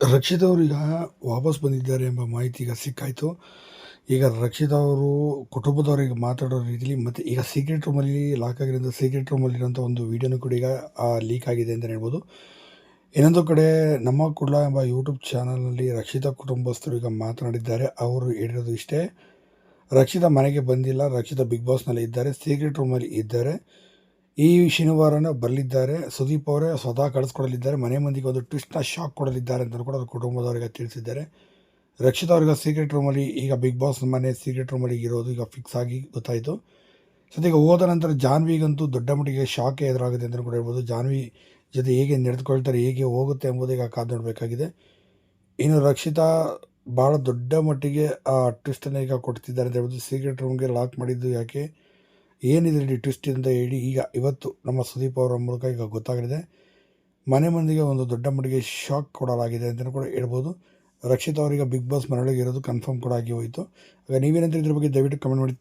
ರಕ್ಷಿತ್ ಈಗ ವಾಪಸ್ ಬಂದಿದ್ದಾರೆ ಎಂಬ ಮಾಹಿತಿ ಈಗ ಸಿಕ್ಕಾಯಿತು. ಈಗ ರಕ್ಷಿತ್ ಅವರು ಕುಟುಂಬದವರಿಗೆ ಮಾತಾಡೋ ರೀತಿಲಿ ಮತ್ತು ಈಗ ಸೀಕ್ರೆಟ್ ರೂಮಲ್ಲಿ ಲಾಕ್ ಆಗಿರೋದ್ರಿಂದ ಸೀಕ್ರೆಟ್ ರೂಮಲ್ಲಿರೋಂಥ ಒಂದು ವೀಡಿಯೋನು ಕೂಡ ಈಗ ಲೀಕ್ ಆಗಿದೆ ಅಂತ ಹೇಳ್ಬೋದು. ಇನ್ನೊಂದು ಕಡೆ ನಮ್ಮ ಕುಡ್ಲ ಎಂಬ ಯೂಟ್ಯೂಬ್ ಚಾನಲ್ನಲ್ಲಿ ರಕ್ಷಿತ ಕುಟುಂಬಸ್ಥರು ಈಗ ಮಾತನಾಡಿದ್ದಾರೆ. ಅವರು ಹೇಳಿರೋದು ಇಷ್ಟೇ. ರಕ್ಷಿತ ಮನೆಗೆ ಬಂದಿಲ್ಲ, ರಕ್ಷಿತ ಬಿಗ್ ಬಾಸ್ನಲ್ಲಿ ಇದ್ದಾರೆ ಸೀಕ್ರೆಟ್ ರೂಮಲ್ಲಿ ಇದ್ದಾರೆ. ಈ ಶನಿವಾರನೇ ಬರಲಿದ್ದಾರೆ. ಸುದೀಪ್ ಅವರೇ ಸ್ವತಃ ಕಳಿಸ್ಕೊಡಲಿದ್ದಾರೆ. ಮನೆ ಮಂದಿಗೆ ಒಂದು ಟ್ವಿಸ್ಟ್ನ ಶಾಕ್ ಕೊಡಲಿದ್ದಾರೆ ಅಂತ ಕೂಡ ಅವ್ರ ಕುಟುಂಬದವರಿಗೆ ತಿಳಿಸಿದ್ದಾರೆ. ರಕ್ಷಿತ್ ಅವ್ರಿಗೆ ಸೀಕ್ರೆಟ್ ರೂಮಲ್ಲಿ ಈಗ ಬಿಗ್ ಬಾಸ್ ಮನೆ ಸೀಕ್ರೆಟ್ ರೂಮಲ್ಲಿ ಇರೋದು ಈಗ ಫಿಕ್ಸ್ ಆಗಿ ಗೊತ್ತಾಯಿತು. ಸದ್ಯ ಹೋದ ನಂತರ ಜಾನ್ವಿಗಂತೂ ದೊಡ್ಡ ಮಟ್ಟಿಗೆ ಶಾಕ್ ಎದುರಾಗುತ್ತೆ ಅಂತ ಕೂಡ ಹೇಳ್ಬೋದು. ಜಾನ್ವಿ ಜೊತೆ ಹೇಗೆ ನಡೆದುಕೊಳ್ತಾರೆ, ಹೇಗೆ ಹೋಗುತ್ತೆ ಎಂಬುದು ಈಗ ಕಾದು ನೋಡಬೇಕಾಗಿದೆ. ಇನ್ನು ರಕ್ಷಿತಾ ಭಾಳ ದೊಡ್ಡ ಮಟ್ಟಿಗೆ ಆ ಟ್ವಿಸ್ಟನ್ನು ಈಗ ಕೊಡ್ತಿದ್ದಾರೆ ಅಂತ ಹೇಳ್ಬೋದು. ಸೀಕ್ರೆಟ್ ರೂಮ್ಗೆ ಲಾಕ್ ಮಾಡಿದ್ದು ಯಾಕೆ? ಏನಿದೆ ಅಂತ ಹೇಳಿ, ಈಗ ಇವತ್ತು ನಮ್ಮ ಸುದೀಪ್ ಅವರ ಮೂಲಕ ಈಗ ಗೊತ್ತಾಗಲಿದೆ. ಮನೆ ಮಂದಿಗೆ ಒಂದು ದೊಡ್ಡ ಮಟ್ಟಿಗೆ ಶಾಕ್ ಕೊಡಲಾಗಿದೆ ಅಂತಲೂ ಕೂಡ ಹೇಳ್ಬೋದು. ರಕ್ಷಿತ್ ಅವರಿಗೆ ಬಿಗ್ ಬಾಸ್ ಮನೆಯೊಳಗೆ ಇರೋದು ಕನ್ಫರ್ಮ್ ಕೂಡ ಆಗಿ ಹೋಯಿತು. ಆಗ ನೀವೇನಂತ ಇದ್ರ ಬಗ್ಗೆ ದಯವಿಟ್ಟು ಕಮೆಂಟ್ ಮಾಡಿ.